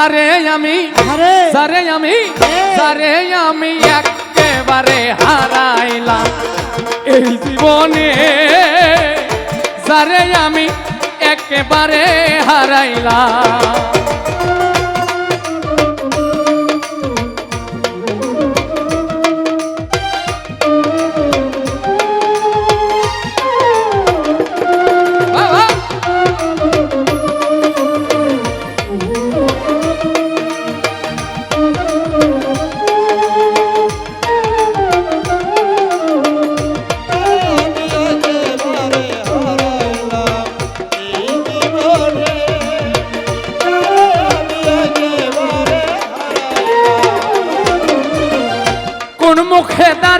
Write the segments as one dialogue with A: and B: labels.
A: যারে আমি সারে আমি সারে আমি একেবারে হারাইলাম। এই জীবনে সারে আমি একেবারে হারাইলাম।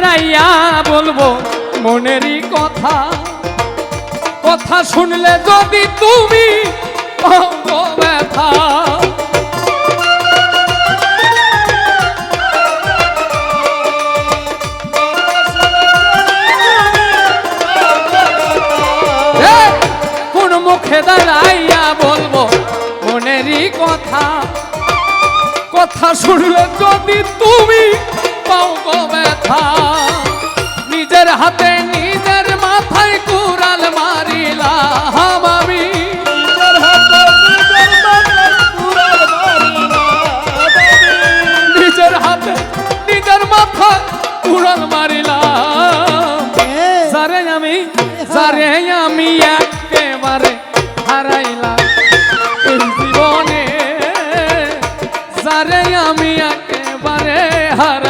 A: দাঁড়াইয়া বলব, মনেরই কথা। কথা শুনলে যদি তুমি কোন মুখে দাঁড়াইয়া বলব, মনেরই কথা। কথা শুনলে যদি তুমি পাও গো ব্যথা নিজের হাতে নিজের মাথায় কুড়াল মারিলাম আমি
B: নিজের হাতে নিজের মাথায় কুড়াল মারিলাম আমি।
A: নিজের হাতে নিজের মাথায় কুড়াল মারিলাম সারে আমি সারে আমি একেবারে হারাইলাম এই জীবনে সারে আমি একেবারে হারাইলাম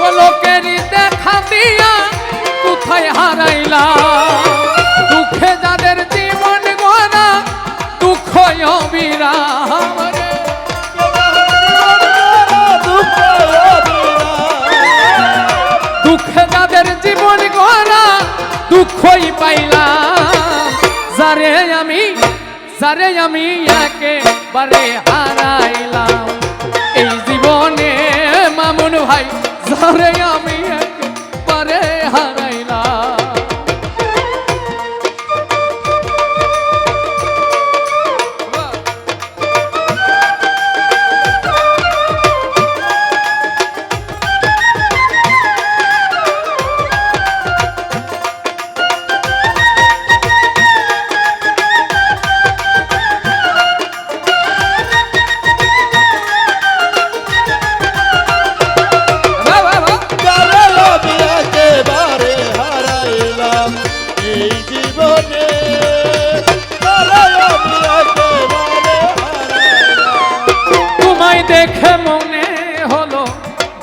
A: পলকেরই দেখা দিয়া কোথায় হারাইলা? দুঃখে যাদের জীবন গোনা দুঃখ অবিরাম দুঃখে যাদের জীবন গোনা দুঃখই পাইলাম যারে আমি যারে আমি একেবারে হারাইলাম। যারে আমি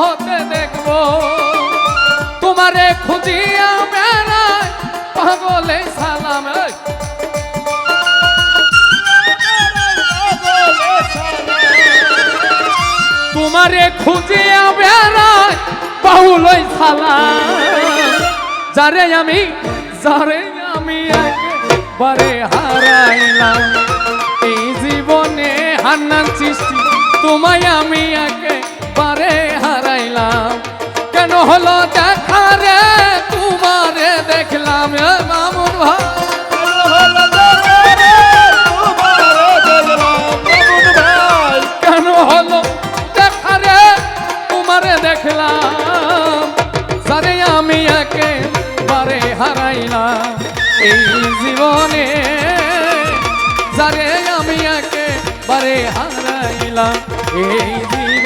A: হতে দেখব। খুঁজিয়া বেড়ায় পাগলে সালাম তোমারে খুঁজিয়া বেড়ায় বাহুলই সালাম। যারে আমি যারে আমি একেবারে হারাইলাম। এই জীবনে হান্নান সৃষ্টি, তোমায় আমি একেবারে হারাইলাম। কেন হলো দেখা রে? তোমারে দেখলাম মামুন ভাই। কেন হলো দেখা রে? তোমারে দেখলাম সারে আমি একেবারে হারাইলাম এই জীবনে। যারে আমি একেবারে হারাইলাম এই